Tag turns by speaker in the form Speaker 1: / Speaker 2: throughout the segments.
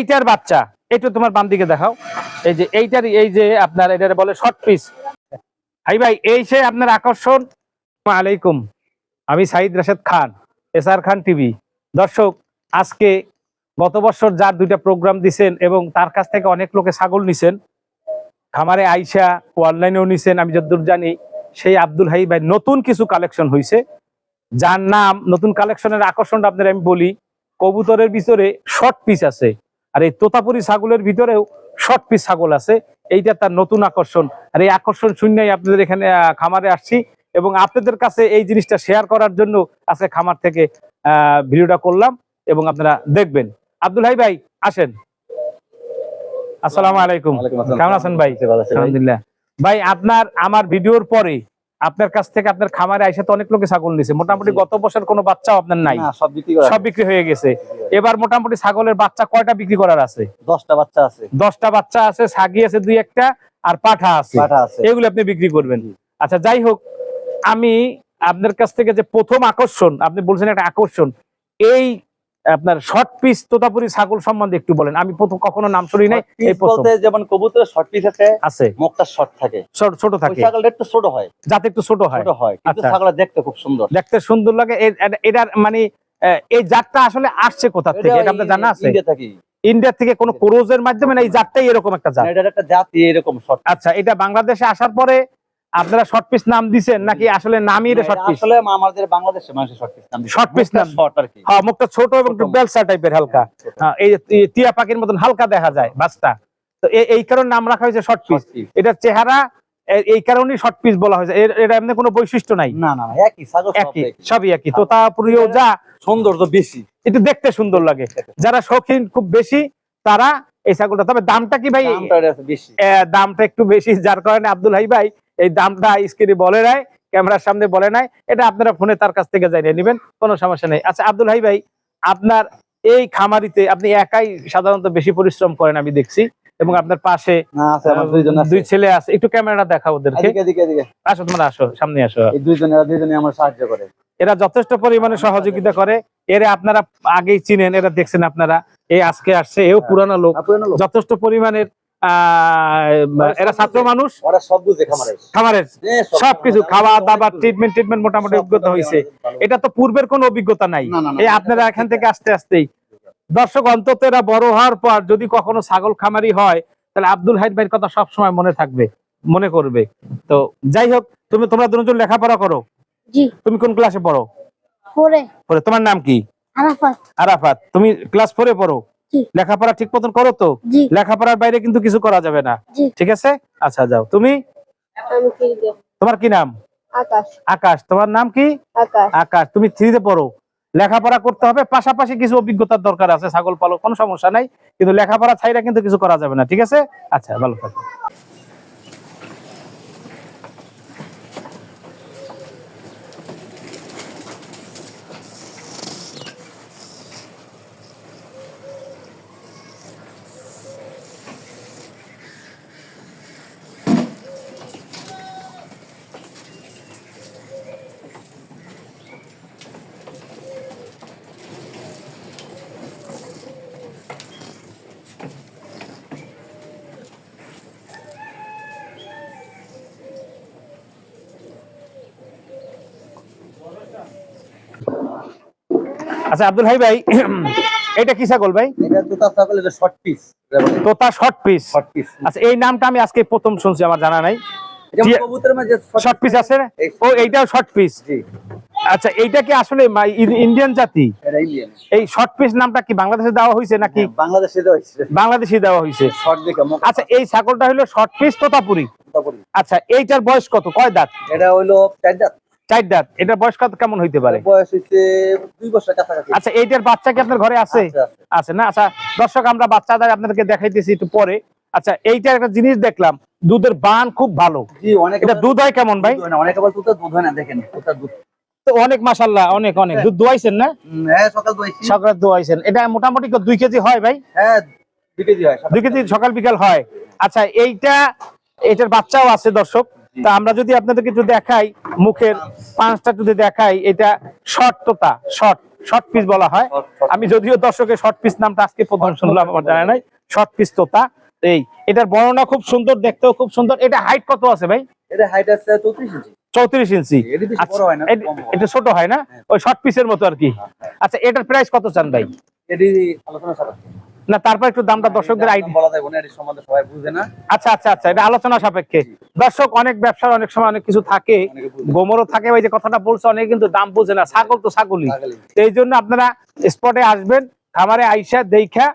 Speaker 1: এইটার বাচ্চা, একটু তোমার বাম দিকে দেখাও। এই যে এইটার, এই যে আপনার এটার বলে শর্ট পিস ভাই ভাই, এই সে আপনার আকর্ষণ। আলাইকুম আমি Saeed Rashed Khan S R Khan TV. দর্শক, আজকে গত বছর যার দুইটা প্রোগ্রাম দিছেন এবং তার কাছ থেকে অনেক লোকে ছাগল নিছেন, খামারে আইসা অনলাইনেও নিছেন, আমি যতদূর জানি, সেই আব্দুল হাই ভাই নতুন কিছু কালেকশন হয়েছে যার নাম, নতুন কালেকশনের আকর্ষণটা আপনার আমি বলি, কবুতরের ভিতরে শর্ট পিস আছে। আর এই তোতাপুরি ছাগলের ভিতরেও শর্ট পিস ছাগল আছে। এইটা তার নতুন আকর্ষণ। আর এই আকর্ষণ শূন্যই আপনাদের এখানে খামারে আসছি এবং আপনাদের কাছে এই জিনিসটা শেয়ার করার জন্য আজকে খামার থেকে আহ, ভিডিওটা করলাম এবং আপনারা দেখবেন। আব্দুল হাই ভাই আসেন। আসসালামু আলাইকুম। কেমন আছেন ভাই। আলহামদুলিল্লাহ। ভাই আপনার আমার ভিডিওর পরে আপনার কাছ থেকে আপনার খামারে আইসা তো অনেক লোকে ছাগল নিছে। মোটামুটি গত বছর কোনো বাচ্চাও আপনার নাই।
Speaker 2: সব বিক্রি করা
Speaker 1: সব বিক্রি হয়ে গেছে। এবার মোটামুটি ছাগলের বাচ্চা কয়টা বিক্রি করার আছে?
Speaker 2: দশটা বাচ্চা আছে।
Speaker 1: দশটা বাচ্চা আছে ছাগি আছে দুই একটা আর পাঠা আছে।
Speaker 2: পাঠা আছে।
Speaker 1: এগুলো আপনি বিক্রি করবেন। আচ্ছা যাই হোক আমি আপনার কাছ থেকে যে প্রথম আকর্ষণ আপনি বলছেন একটা আকর্ষণ এই আপনার শর্ট পিস তোতাপুরি ছাগল সম্বন্ধে একটু বলেন। আমি প্রথম কখনো নাম শুনি নাই এই
Speaker 2: বলতে যেমন কবুতরের শর্ট পিস আছে
Speaker 1: আছে।
Speaker 2: মুখটা শর্ট থাকে।
Speaker 1: ছোট ছোট থাকে।
Speaker 2: ছাগলটা একটু ছোট হয়।
Speaker 1: যাতে একটু ছোট হয়।
Speaker 2: ছোট হয় কিন্তু
Speaker 1: আচ্ছা।
Speaker 2: ছাগলটা দেখতে খুব সুন্দর।
Speaker 1: দেখতে সুন্দর লাগে। এটার মানে এই জাতটা আসলে আসছে কোথা থেকে? এটা আপনার জানা আছে?
Speaker 2: ইন্ডিয়া থাকি
Speaker 1: ইন্ডিয়া থেকে কোনো ক্রোজের মাধ্যমে না এই জাতটাই এরকম একটা জাত?
Speaker 2: এটার একটা জাতি এরকম শর্ট
Speaker 1: আচ্ছা এটা বাংলাদেশে আসার পরে আপনারা শর্ট পিস নাম দিছেন নাকি আসলে নামই এটা শর্ট পিস
Speaker 2: আসলে আমাদের বাংলাদেশে মানুষের শর্ট পিস নাম
Speaker 1: Short piece নাম।
Speaker 2: শর্ট আর কি।
Speaker 1: হ্যাঁ মুখটা ছোট এবং একটু বেলসা টাইপের হালকা। হ্যাঁ, এই টিয়া পাখির মতন হালকা দেখা যায় বাসটা। তো এই কারণে নাম রাখা হয়েছে শর্ট পিস। এটার চেহারা এই কারণেই শর্ট পিস বলা হয়েছে। এর- এটা এমনি কোনো বৈশিষ্ট্য নাই।
Speaker 2: না না একই সব
Speaker 1: একই। সবই একই। তোতাপুরিও যা
Speaker 2: সৌন্দর্য বেশি।
Speaker 1: একটু দেখতে সুন্দর লাগে। যারা শৌখিন খুব বেশি তারা এই ছাগলটা। তবে দামটা কি ভাই?
Speaker 2: দামটা
Speaker 1: একটু বেশি যার কারণে আব্দুল হাই ভাই এই দামটা স্ক্রিনে বলে নাই ক্যামেরার সামনে বলে নাই এটা আপনারা ফোনে তার কাছ থেকে জানিয়ে নেবেন কোনো সমস্যা নেই। আচ্ছা আব্দুল হাই ভাই আপনার এই খামারিতে আপনি একাই সাধারণত বেশি পরিশ্রম করেন আমি দেখছি এবং আপনার পাশে দুই ছেলে আছে একটু ক্যামেরাটা দেখা ওদেরকে। আসো তোমরা আসো সামনে আসো।
Speaker 2: দুইজনে আমার সাহায্য করে।
Speaker 1: এরা যথেষ্ট পরিমাণে সহযোগিতা করে এরা আপনারা আগেই চিনেন এরা দেখছেন আপনারা এই আজকে আসছে এও পুরানো লোক। যথেষ্ট পরিমাণের এরা ছাত্র মানুষ।
Speaker 2: ওরা খামারের।
Speaker 1: খামারের। সবকিছু খাওয়া দাওয়া ট্রিটমেন্ট ট্রিটমেন্ট মোটামুটি অভিজ্ঞতা হয়েছে। এটা তো পূর্বের কোনো অভিজ্ঞতা নাই। এই আপনারা এখান থেকে আস্তে আস্তেই। দর্শক অন্তত এরা বড় হওয়ার পর যদি কখনো ছাগল খামারি হয় তাহলে আব্দুল হাইদ ভাইয়ের কথা সব সময় মনে থাকবে মনে করবে। তো যাই হোক তুমি তোমরা দুজন লেখাপড়া করো। তুমি কোন ক্লাসে পড়ো?
Speaker 3: পরে
Speaker 1: তোমার নাম কি?
Speaker 3: আরাফাত।
Speaker 1: আরাফাত। তুমি ক্লাস ফোরে পড়ো। লেখাপড়া ঠিক মতন করো তো? লেখাপড়ার বাইরে কিন্তু কিছু করা যাবে না। ঠিক আছে? আচ্ছা যাও। তুমি?
Speaker 3: আমি কি দেব?
Speaker 1: তোমার কি নাম?
Speaker 3: আকাশ।
Speaker 1: আকাশ। তোমার নাম কি?
Speaker 3: আকাশ।
Speaker 1: আকাশ। তুমি থ্রিতে পড়ো। লেখাপড়া করতে হবে। পাশাপাশি কিছু অভিজ্ঞতার দরকার আছে ছাগল পালক কোনো সমস্যা নাই। কিন্তু লেখাপড়া ছাইরা কিন্তু কিছু করা যাবে না। ঠিক আছে? আচ্ছা ভালো থাকো। আচ্ছা আব্দুল ভাই ভাই এটা কি ছাগল ভাই?
Speaker 2: এটা তো তার ছাগল এটা শর্ট পিস
Speaker 1: তোতা শর্ট পিস
Speaker 2: শর্ট পিস
Speaker 1: আচ্ছা এই নামটা আমি আজকে প্রথম শুনছি আমার জানা নাই। শর্ট পিস আছে? ও এইটাও শর্ট পিস
Speaker 2: জি।
Speaker 1: আচ্ছা এইটা কি আসলে ইন্ডিয়ান জাতি?
Speaker 2: এটা ইন্ডিয়ান
Speaker 1: এই শর্ট পিস নামটা কি বাংলাদেশে দেওয়া হয়েছে নাকি?
Speaker 2: বাংলাদেশে হয়েছে
Speaker 1: বাংলাদেশে দেওয়া হয়েছে
Speaker 2: দেখে মুখ
Speaker 1: আচ্ছা এই ছাগলটা হলো শর্ট পিস তোতাপুরি। আচ্ছা এইটার বয়স কত? কয় দাঁত?
Speaker 2: এটা হইল চার দাঁত।
Speaker 1: চার দাঁত। এটার বয়স কত কেমন হইতে পারে?
Speaker 2: বয়স হইছে দুই বছর কাছাকাছি।
Speaker 1: আচ্ছা এইটার বাচ্চা কি আপনার ঘরে আছে? না? আচ্ছা দর্শক আমরা বাচ্চাদের আপনাদেরকে দেখাইতেছি একটু পরে। আচ্ছা এইটার একটা জিনিস দেখলাম দুধের বান খুব ভালো।
Speaker 2: জি অনেক
Speaker 1: এটা দুধ হয় কেমন ভাই?
Speaker 2: অনেক আবার দুধ দুধ হয় না দেখেন দুধ।
Speaker 1: তো অনেক মাসাল্লাহ অনেক অনেক। দুধ দোয়াইছেন না?
Speaker 2: হ্যাঁ সকাল দোয়াইছি।
Speaker 1: সকালে দোয়াইছেন। এটা মোটামুটি কেজি হয় ভাই?
Speaker 2: হ্যাঁ কেজি হয়
Speaker 1: কেজি সকাল বিকাল হয়। আচ্ছা এইটা এটার বাচ্চাও আছে দর্শক। তা আমরা যদি আপনাদেরকে একটু দেখাই মুখের পাঁচটা যদি দেখাই এটা শর্ট তোতা শর্ট শর্ট পিস বলা হয়। আমি যদিও দর্শকের শর্ট পিস নামটা আজকে প্রথম শুনলাম আমার জানা নাই। শর্ট পিস তোতা এই এটার বর্ণনা খুব সুন্দর দেখতেও খুব সুন্দর। এটা হাইট কত আছে ভাই?
Speaker 2: এটা হাইট আছে চৌত্রিশ ইঞ্চি।
Speaker 1: চৌত্রিশ ইঞ্চি।
Speaker 2: এটা
Speaker 1: আচ্ছা,
Speaker 2: হয়
Speaker 1: এট- ছোট হয় না? ওই শর্ট পিসের মতো আর কি। আচ্ছা এটার প্রাইস কত চান ভাই?
Speaker 2: এটি আলোচনা সাপেক্ষে।
Speaker 1: না তারপর একটু দামটা দর্শকদের
Speaker 2: এটা
Speaker 1: আইডিয়া
Speaker 2: বলা যাবে না এটি সম্বন্ধে সবাই বুঝে না।
Speaker 1: আচ্ছা আচ্ছা আচ্ছা এটা আলোচনা সাপেক্ষে। দর্শক অনেক ব্যবসার অনেক সময় অনেক কিছু থাকে। গোমরও থাকে ওই যে কথাটা বলছে অনেকে কিন্তু দাম বুঝে না। ছাগল তো ছাগলই। এই জন্য আপনারা স্পটে আসবেন খামারে আইসা দেখা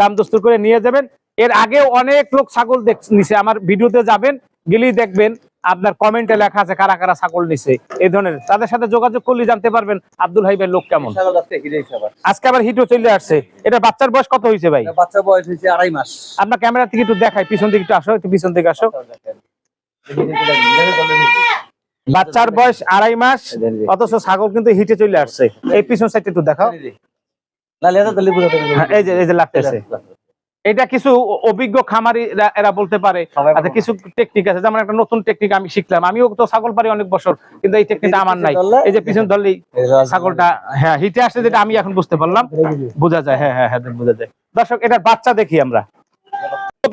Speaker 1: দাম দস্তুর করে নিয়ে যাবেন। এর আগেও অনেক লোক ছাগল দেখ নিছে আমার ভিডিওতে যাবেন গেলেই দেখবেন আপনার কমেন্টে লেখা আছে কারা কারা ছাগল নিছে এই ধরনের। তাদের সাথে যোগাযোগ করলে জানতে পারবেন আব্দুল হাইবের লোক কেমন।
Speaker 2: আজকে
Speaker 1: আবার হিটও চলে আসছে। এটা বাচ্চার বয়স কত হয়েছে ভাই?
Speaker 2: এটা বাচ্চা বয়স হয়েছে আড়াই মাস।
Speaker 1: আপনার ক্যামেরা থেকে একটু দেখাই পিছন দিকে একটু আসো একটু পিছন দিকে আসো। বাচ্চার বয়স আড়াই মাস অথচ ছাগল কিন্তু হিটে চলে আসছে। এই পিছন সাইড একটু দেখাও। এই যে এই যে লাগতেছে। এটা কিছু অভিজ্ঞ খামারি এরা- বলতে পারে আচ্ছা কিছু টেকনিক আছে যেমন একটা নতুন টেকনিক আমি শিখলাম। আমিও তো ছাগল পারি অনেক বছর কিন্তু এই টেকনিকটা আমার নাই। এই যে পিছন ধরলেই ছাগলটা হ্যাঁ হিটে আসছে যেটা আমি এখন বুঝতে পারলাম। বোঝা যায় হ্যাঁ হ্যাঁ হ্যাঁ বোঝা যায়। দর্শক এটা বাচ্চা দেখি আমরা।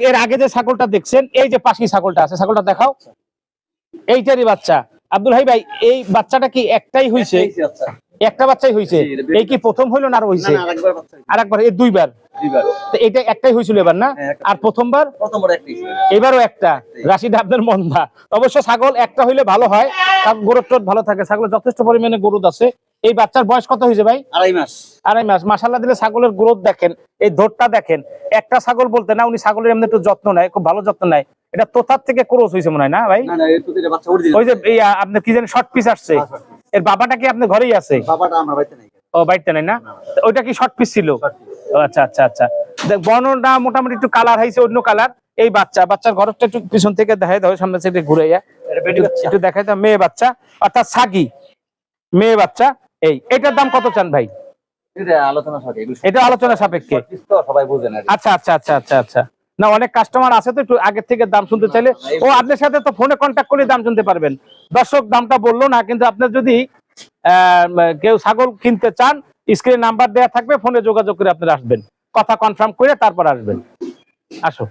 Speaker 1: এর আগে যে ছাগলটা দেখছেন এই যে পাশি ছাগলটা আছে ছাগলটা দেখাও। এইটারই বাচ্চা। আব্দুল হাই ভাই এই বাচ্চাটা কি একটাই হইছে? একটা বাচ্চাই হইছে। এই কি প্রথম হইল না আর হইছে। আর একবার এই দুইবার? তো এটা একটাই হয়েছিল এবার না?
Speaker 2: হ্যাঁ।
Speaker 1: আর প্রথমবার। এবারও একটা। আপনার মন্দা। অবশ্য ছাগল একটা হইলে ভালো হয়। কারণ গরুর টোট ভালো থাকে। ছাগলের যথেষ্ট পরিমাণে গরুদ আছে। এই বাচ্চার বয়স কত হয়েছে ভাই?
Speaker 2: আড়াই মাস।
Speaker 1: আড়াই মাস। মাসাল্লাহ দিলে ছাগলের গ্রোথ দেখেন এই ধরটা দেখেন। একটা ছাগল বলতে না উনি ছাগলের এমনি একটু যত্ন নেয় খুব ভালো যত্ন নেয়। এটা তোতার থেকে ক্রোস হয়েছে মনে হয় না ভাই। ওই যে এই আপনার কি জানি শর্ট পিস আসছে। এর বাবাটা কি আপনার ঘরেই আছে?
Speaker 2: বাবাটা আমার বাড়িতে নাই।
Speaker 1: ও বাড়িতে নাই না? ওইটা কি শর্ট পিস ছিল? আচ্ছা আচ্ছা আচ্ছা। দেখ বর্ণটা মোটামুটি একটু কালার হয়েছে অন্য কালার এই বাচ্চা বাচ্চার ঘরটা একটু পিছন থেকে দেখাই দাও সামনে থেকে ঘুরে একটু দেখাই দাও মেয়ে বাচ্চা। অর্থাৎ সাগি মেয়ে বাচ্চা। এই এটার দাম কত চান ভাই?
Speaker 2: এটা আলোচনা
Speaker 1: সাপেক্ষে আচ্ছা আচ্ছা আচ্ছা আচ্ছা আচ্ছা। না অনেক কাস্টমার আছে তো একটু আগের থেকে দাম শুনতে চাইলে। ও আপনার সাথে তো ফোনে কন্ট্যাক্ট করে দাম শুনতে পারবেন। দর্শক দামটা বলল না কিন্তু আপনার যদি আহ, কেউ ছাগল কিনতে চান স্ক্রিনে নাম্বার দেওয়া থাকবে ফোনে যোগাযোগ করে আপনারা আসবেন। কথা কনফার্ম করে তারপর আসবেন। আসো।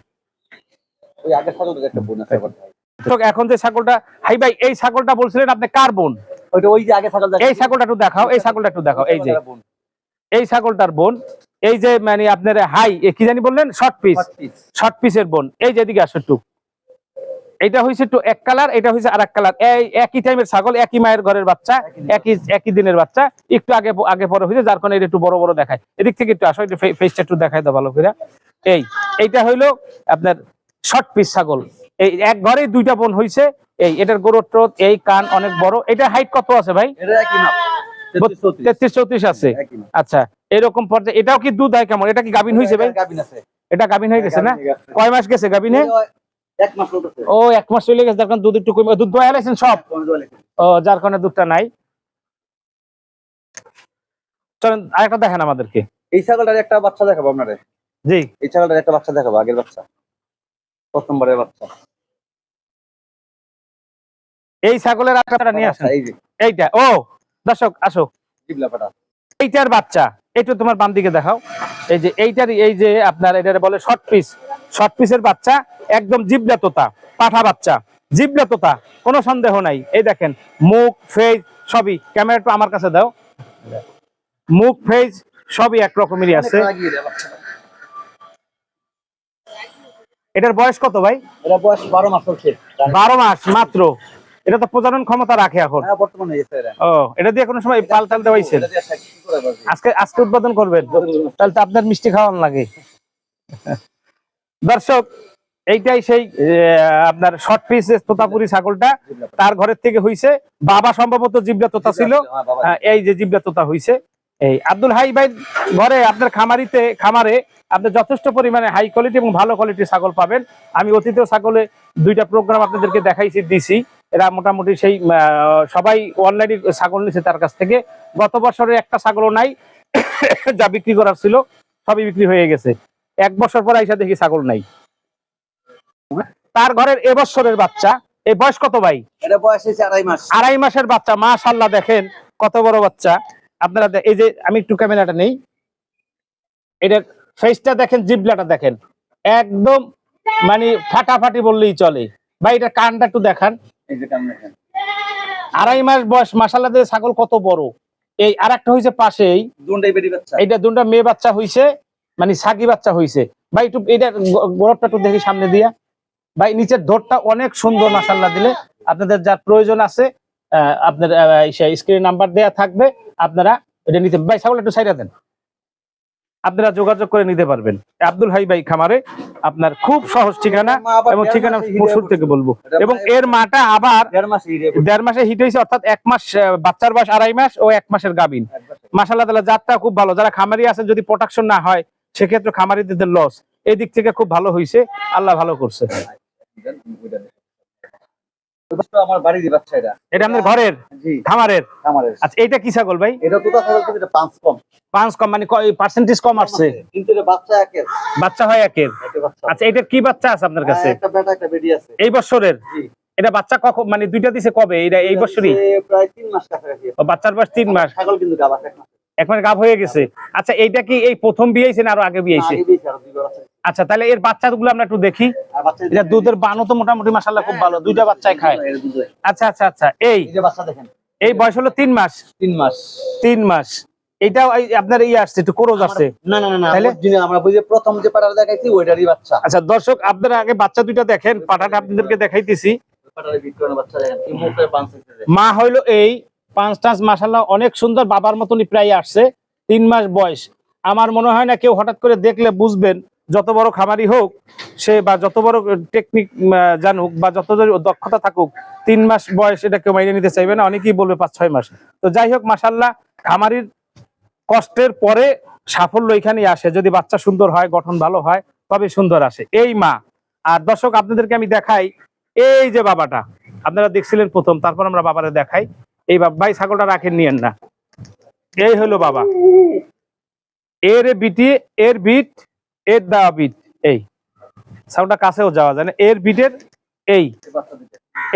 Speaker 1: এখন যে ছাগলটা হাই ভাই এই ছাগলটা বলছিলেন আপনি কার বোন?
Speaker 2: ওইটা ওই যে আগে ছাগল
Speaker 1: এই ছাগলটা একটু দেখাও এই ছাগলটা একটু দেখাও এই যে। এই ছাগলটার বোন এই যে মানে আপনার হাই কি জানি বললেন? শর্ট পিস শর্ট পিসের বোন। এই যে এদিকে আসো একটু। এটা হয়েছে একটু এক কালার এটা হয়েছে আর এক কালার। এই একই টাইমের ছাগল একই মায়ের ঘরের বাচ্চা একই একই দিনের বাচ্চা। একটু আগে আগে পরে হয়েছে যার কারণে এটা একটু বড় বড় দেখায়। এদিক থেকে একটু আসো একটু ফেসটা একটু দেখাই দাও ভালো করে। এই এইটা হইল আপনার শর্ট পিস ছাগল। এই এক ঘরেই দুইটা বোন হয়েছে এই এটার গরুর এই কান অনেক বড়। এটা হাইট কত আছে ভাই?
Speaker 2: এটা। তেত্রিশ, চৌত্রিশ।
Speaker 1: আছে। আচ্ছা এরকম পর্যায়ে এটাও কি দুধ হয় কেমন? এটা কি গাভিন হয়েছে ভাই। এটা গাভিন হয়ে গেছে না। কয় মাস গেছে
Speaker 2: উঠেছে।
Speaker 1: ও এক মাস চলে গেছে যার কারণে দুধ একটু কমে দুধ দোয়া লাইছেন সব? ও যার কারণে দুধটা নাই। চলেন আরেকটা দেখেন আমাদেরকে।
Speaker 2: এই ছাগলটার একটা বাচ্চা দেখাবো আপনারে।
Speaker 1: জি।
Speaker 2: এই ছাগলটার একটা বাচ্চা দেখাবো আগের বাচ্চা। প্রথমবারের বাচ্চা।
Speaker 1: এই ছাগলের আকারটা নিয়ে আসেন।
Speaker 2: এই যে।
Speaker 1: এইটা ও দর্শক আসো।
Speaker 2: জিবলাপাটা।
Speaker 1: এইটার বাচ্চা এইটা তোমার বাম দিকে দেখাও। এই যে এইটার এই যে আপনার এটা বলে শর্ট পিস শর্ট পিসের বাচ্চা একদম জিবলা তোতা পাঠা বাচ্চা। জিবলা তোতা কোনো সন্দেহ নাই। এই দেখেন মুখ ফেজ সবই। ক্যামেরাটা আমার কাছে দাও। মুখ ফেজ সবই এক রকমেরই আছে। এটার বয়স কত ভাই?
Speaker 2: এটা বয়স বারো মাস
Speaker 1: বারো মাস মাত্র। এটা তো প্রজনন ক্ষমতা রাখে এখন।
Speaker 2: হ্যাঁ বর্তমানে এটা।
Speaker 1: ও এটা দিয়ে কোনো সময় পাল টাল দেওয়াইছেন? আজকে আজকে উৎপাদন করবেন। তাহলে তো আপনার মিষ্টি খাওয়ান লাগে। দর্শক এইটাই সেই আপনার শর্ট পিস তোতাপুরি ছাগলটা। তার ঘরের থেকে হইছে। বাবা সম্ভবত জিবলা তোতা ছিল।
Speaker 2: হ্যাঁ,
Speaker 1: এই যে জিবলা তোতা হইছে। এই আব্দুল হাই ভাই ঘরে আপনার খামারিতে খামারে আপনি যথেষ্ট পরিমাণে হাই কোয়ালিটি এবং ভালো কোয়ালিটির ছাগল পাবেন। আমি অতীতেও ছাগলে দুইটা প্রোগ্রাম আপনাদেরকে দেখাইছি দিছি। এরা মোটামুটি সেই সবাই অনলাইনে ছাগল নিছে তার কাছ থেকে। গত বছরের একটা ছাগলও নাই যা বিক্রি করার ছিল সবই বিক্রি হয়ে গেছে। এক বছর পর আইসা দেখি ছাগল নাই। তার ঘরের এবছরের বাচ্চা এই বয়স কত ভাই?
Speaker 2: এটা বয়স আড়াই মাস।
Speaker 1: আড়াই মাসের বাচ্চা মাশাল্লাহ দেখেন কত বড় বাচ্চা। আপনারা এই যে আমি একটু ক্যামেরাটা নেই। এটার ফেসটা দেখেন জিবলাটা দেখেন। একদম মানে ফাটাফাটি বললেই চলে। ভাই এটা কানটা একটু দেখান।
Speaker 2: এই যে কেমন
Speaker 1: আড়াই মাস বয়স মাসাল্লাহ দিয়ে ছাগল কত বড়। এই আর একটা হয়েছে পাশেই
Speaker 2: বাচ্চা?
Speaker 1: এইটা দুটা মেয়ে বাচ্চা হইছে মানে সাকি বাচ্চা হইছে। ভাই একটু এটা গোড়টা একটু দেখি সামনে দিয়া। ভাই নিচের ধরটা অনেক সুন্দর মাসাল্লাহ দিলে। আপনাদের যার প্রয়োজন আছে আহ, আপনার স্ক্রিন নাম্বার দেয়া থাকবে আপনারা এটা নিতে ভাই ছাগল একটু সাইডা দেন। আপনারা যোগাযোগ করে নিতে পারবেন। আব্দুল হাই ভাই খামারে আপনার খুব সহজ ঠিকানা এবং ঠিকানা
Speaker 2: মাসে
Speaker 1: থেকে বলব। এবং এর মাটা আবার
Speaker 2: দেড় মাস
Speaker 1: হিট হয়েছে অর্থাৎ এক মাস বাচ্চার বয়স আড়াই মাস ও এক মাসের গাবিন মাসাল্লাহ তালা জাতটা খুব ভালো। যারা খামারি আছে যদি প্রোটেকশন না হয় সেক্ষেত্রে খামারিদের লস এই দিক থেকে খুব ভালো হয়েছে আল্লাহ ভালো করছে।
Speaker 2: আমার বাড়ির বাচ্চা এটা।
Speaker 1: এটা আপনার ঘরের?
Speaker 2: জি।
Speaker 1: খামারের?
Speaker 2: আমাদের
Speaker 1: আচ্ছা কি ছাগল ভাই?
Speaker 2: এটা তো তাছাড়া কিন্তু এটা পাঁচ কম।
Speaker 1: পাঁচ কম মানে পার্সেন্টেজ কম আসছে?
Speaker 2: কিন্তু এটা বাচ্চা একের।
Speaker 1: বাচ্চা হয় একের? আচ্ছা এটার কি বাচ্চা আছে আপনার কাছে?
Speaker 2: হ্যাঁ, একটা বেটা একটা বেডি আছে।
Speaker 1: এই বছরের?
Speaker 2: জি।
Speaker 1: এটা বাচ্চা কখন মানে দুইটা দিছে কবে? এটা এই বছরই?
Speaker 2: প্রায় তিন মাস কাছাকাছি।
Speaker 1: বাচ্চার বয়স তিন মাস?
Speaker 2: ছাগল কিন্তু গাব আছে এক মাস
Speaker 1: এখন হয়ে গেছে? আচ্ছা এইটা কি এই প্রথম বিয়েছে না আরও আগে বিয়েছে আচ্ছা তাহলে এর বাচ্চাগুলো আমরা একটু দেখি। এটা দুধের বানও তো মোটামুটি মাসাল্লাহ খুব ভালো দুইটা বাচ্চাই খায়। আচ্ছা আচ্ছা আচ্ছা এই।
Speaker 2: বাচ্চা দেখেন।
Speaker 1: এই বয়স হলো তিন মাস।
Speaker 2: তিন মাস।
Speaker 1: তিন মাস। এটাও আপনার ইয়ে আসছে একটু কোরজ আছে।
Speaker 2: না না না
Speaker 1: তাহলে?
Speaker 2: আমরা বুঝে প্রথম যে পাটার দেখাইছি ওইটারই বাচ্চা।
Speaker 1: আচ্ছা দর্শক আপনারা আগে বাচ্চা দুইটা দেখেন পাঠাটা আপনাদেরকে দেখাইতেছি। মা হইল এই পাঁচ টাঁচ মাসাল্লাহ অনেক সুন্দর বাবার মতনই প্রায় আসছে তিন মাস বয়স। আমার মনে হয় না কেউ হঠাৎ করে দেখলে বুঝবেন যত বড় খামারি হোক সে বা যত বড় টেকনিক জানুক বা যত দক্ষতা থাকুক, তিন মাস বয়স এটা কেউ মাইনে নিতে চাইবে না, অনেকেই বলবে পাঁচ, ছয় মাস। তো যাই হোক মাসাল্লাহ খামারির কষ্টের পরে সাফল্য এখানেই আসে। যদি বাচ্চা সুন্দর হয়, গঠন ভালো হয় তবে সুন্দর আসে। এই মা। আর দর্শক, আপনাদেরকে আমি দেখাই, এই যে বাবাটা, আপনারা দেখছিলেন প্রথম, তারপর আমরা বাবারে দেখাই। এই ভাই, ছাগলটা রাখেন, নিয়েন না। এই হলো বাবা। এর বিটি, এর বিট এর দেওয়া বিট এই। ছাগলটা কাছেও যাওয়া যায় না। এর বিটের এই।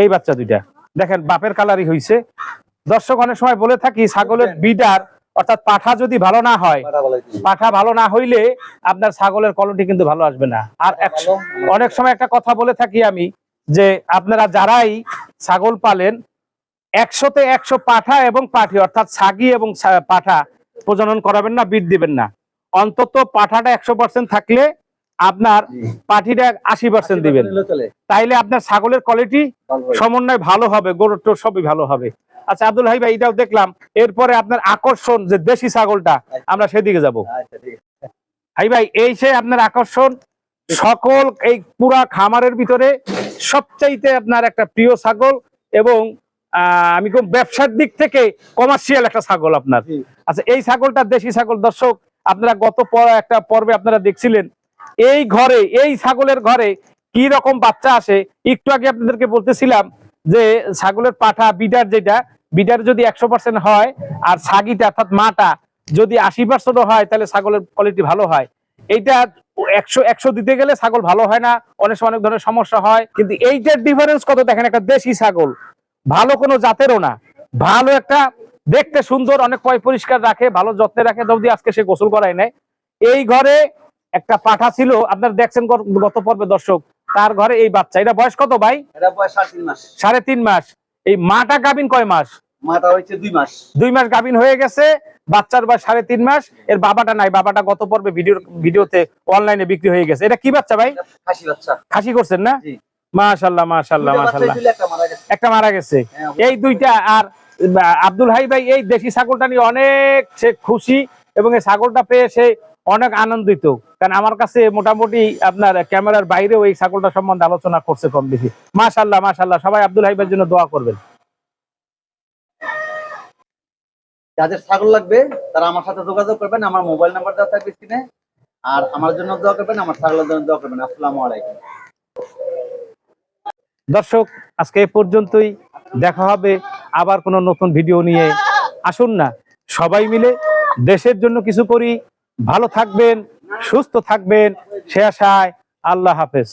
Speaker 2: এই বাচ্চা
Speaker 1: দুইটা। দেখেন বাপের কালারই হইছে। দর্শক অনেক সময় বলে থাকি ছাগলের বিডার অর্থাৎ পাঠা যদি ভালো না হয় পাঠা ভালো না হইলে আপনার ছাগলের কোয়ালিটি কিন্তু ভালো আসবে না। আর অনেক সময় একটা কথা বলে থাকি আমি যে আপনারা যারাই ছাগল পালেন একশোতে একশো পাঠা এবং পাঠি অর্থাৎ ছাগি এবং পাঠা প্রজনন করাবেন না বিট দিবেন না। অন্তত পাঠাটা একশো পার্সেন্ট থাকলে আপনার পাঠিটা আশি পার্সেন্ট দিবেন। তাইলে আপনার ছাগলের কোয়ালিটি সমন্বয় ভালো হবে গরুর সবই ভালো হবে। আচ্ছা আব্দুল হাই ভাই এটাও দেখলাম। এরপরে আপনার আকর্ষণ যে দেশি ছাগলটা আমরা সেদিকে যাব।
Speaker 2: আচ্ছা
Speaker 1: হাই ভাই এই সে আপনার আকর্ষণ সকল এই পুরা খামারের ভিতরে সবচাইতে আপনার একটা প্রিয় ছাগল এবং আহ, আমি ব্যবসার দিক থেকে কমার্শিয়াল একটা ছাগল আপনার। আচ্ছা এই ছাগলটা দেশি ছাগল দর্শক আপনারা গত একটা পর্বে আপনারা দেখছিলেন, এই ঘরে, এই ছাগলের ঘরে কি রকম বাচ্চা আসে? একটু আগে আপনাদেরকে বলতেছিলাম যে, ছাগলের পাঠা, বিডার যেটা, বিডার যদি একশো পার্সেন্ট হয় আর ছাগিটা, অর্থাৎ মাটা, যদি আশি পার্সেন্ট হয়, তাহলে ছাগলের কোয়ালিটি ভালো হয়। এইটা একশো একশো দিতে গেলে ছাগল ভালো হয় না, অনেক সময় অনেক ধরনের সমস্যা হয়, কিন্তু এইটার ডিফারেন্স কত? দেখেন একটা দেশি ছাগল, ভালো কোনো জাতেরও না, ভালো একটা দেখতে সুন্দর অনেক পয় পরিষ্কার রাখে ভালো যত্নে রাখে। যদি আজকে সে গোসল করায় নেয় এই ঘরে একটা পাঠা ছিল আপনার দেখছেন গত- পর্বে দর্শক তার ঘরে এই বাচ্চা। এটা বয়স কত ভাই?
Speaker 2: সাড়ে তিন মাস।
Speaker 1: এই মাটা গাবিন কয় মাস?
Speaker 2: মাটা দুই মাস।
Speaker 1: দুই মাস গাবিন হয়ে গেছে বাচ্চার বয়স সাড়ে তিন মাস। এর বাবাটা নাই বাবাটা গত পর্বে ভিডিও ভিডিওতে অনলাইনে বিক্রি হয়ে গেছে। এটা কি বাচ্চা ভাই?
Speaker 2: খাসি বাচ্চা।
Speaker 1: খাসি করছেন না?
Speaker 2: জি।
Speaker 1: মাশাল্লাহ মাশাল্লাহ
Speaker 2: দুইটা
Speaker 1: মাশাল্লাহ।
Speaker 2: একটা মারা গেছে। হ্যাঁ,
Speaker 1: এই দুইটা আর আব্দুল হাই ভাই এই দেশি ছাগলটা নিয়ে অনেক সে খুশি এবং এই ছাগলটা পেয়ে সে অনেক আনন্দিত। কারণ আমার কাছে মোটামুটি আপনার ক্যামেরার বাইরেও এই ছাগলটা সম্বন্ধে আলোচনা করছে কম বেশি। মাশাল্লাহ মাশাল্লাহ সবাই আব্দুল হাই ভাইয়ের জন্য দোয়া করবেন।
Speaker 2: যাদের ছাগল লাগবে তারা আমার সাথে যোগাযোগ করবেন। আমার মোবাইল নাম্বার দেওয়া থাকবে স্ক্রিনে। আর আমার জন্য দোয়া করবেন আমার ছাগলের জন্য দোয়া করবেন। আসসালামু আলাইকুম।
Speaker 1: দর্শক আজকে এ পর্যন্তই। দেখা হবে আবার কোনো নতুন ভিডিও নিয়ে আসুন না। সবাই মিলে দেশের জন্য কিছু করি। ভালো থাকবেন, সুস্থ থাকবেন। সে আশায় আল্লাহ হাফেজ।